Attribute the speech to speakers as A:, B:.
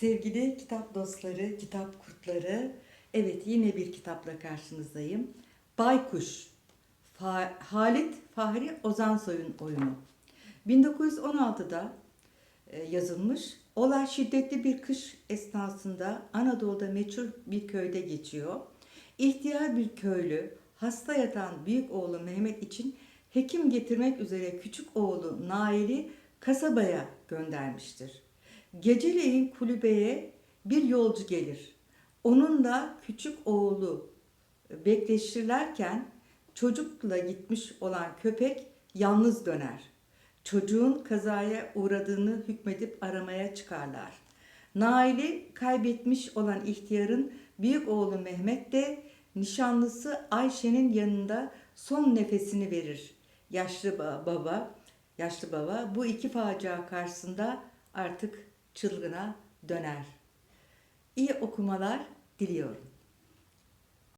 A: Sevgili kitap dostları, kitap kurtları, evet yine bir kitapla karşınızdayım. Baykuş, Fa- Halit Fahri Ozansoy'un oyunu. 1916'da e, yazılmış. Olay şiddetli bir kış esnasında Anadolu'da meçhul bir köyde geçiyor. İhtiyar bir köylü hasta yatan büyük oğlu Mehmet için hekim getirmek üzere küçük oğlu Nail'i kasabaya göndermiştir. Geceleyin kulübeye bir yolcu gelir. Onunla küçük oğlu bekleşirlerken çocukla gitmiş olan köpek yalnız döner. Çocuğun kazaya uğradığını hükmedip aramaya çıkarlar. Nail'i kaybetmiş olan ihtiyarın büyük oğlu Mehmet de nişanlısı Ayşe'nin yanında son nefesini verir. Yaşlı ba- baba, yaşlı baba bu iki facia karşısında artık çılgına döner. İyi okumalar diliyorum.